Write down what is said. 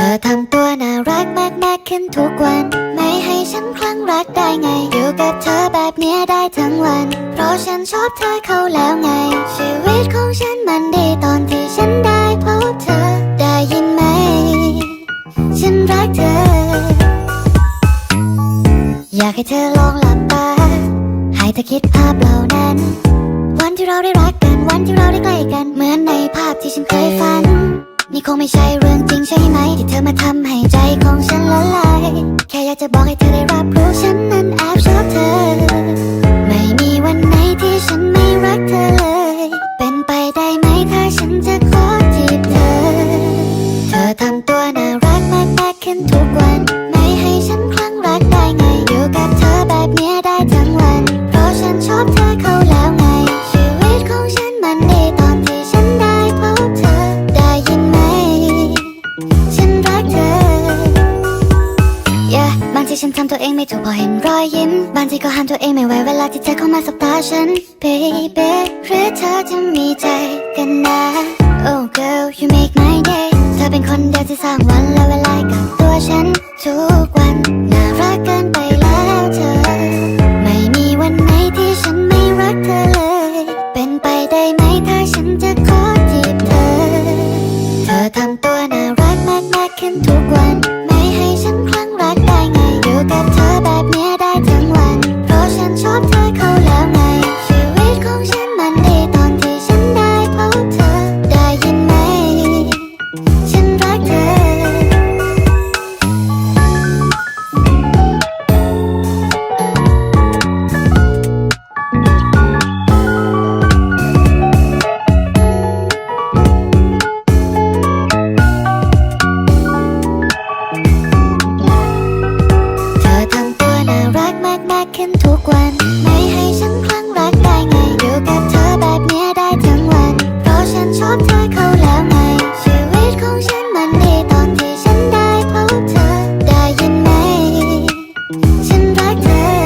ธอทำตัวน่ารักมากมากขึ้นทุกวัน ไม่ให้ฉันคลั่งรักได้ไง อยู่กับเธอแบบเนี้ยได้ทั้งวัน เพราะฉันชอบเธอเขาแล้วไง ชีวิตของฉันมันดีตอนที่ฉันได้พบเธอได้ยินไหม ฉันรักเธอ อยากให้เธอลองหลับตาให้เธอคิดภาพเหล่านั้น วันที่เราได้รักกันวันที่เราำให้ใจของฉันละลาย แค่อยากจะบอกให้เธอได้รับรู้ฉันนั้นแอบชอบเธอ ไม่มีวันไหนที่ฉันไม่รักเธอเลย เป็นไปได้ไหมถ้าฉันจะขอจีบเธอ เธอทำตัวน่ารักมากมากๆขึ้นทุกวัน ทีฉันทำตัวเองไม่ถูกพอเห็นรอยยิ้ม บางทีก็ห้ามตัวเองไม่ไหวเวลาที่เธอเข้ามาสบตาฉัน baby หรือเธอจะมีใจกันนะ oh girl you make my day เธอเป็นคนเดียวที่สร้างวันและเวลากับตัวฉันทุก ข้นทุกวัน ไม่ให้ฉันคลั่งรักได้ไง อยู่กับเธอแบบนี้ได้ทั้งวัน เพราะฉันชอบเธอเขาแล้วไง ชีวิตของฉันมันดีตอนที่ฉันได้พบเธอ ได้ยินไหม ฉันรักเธอ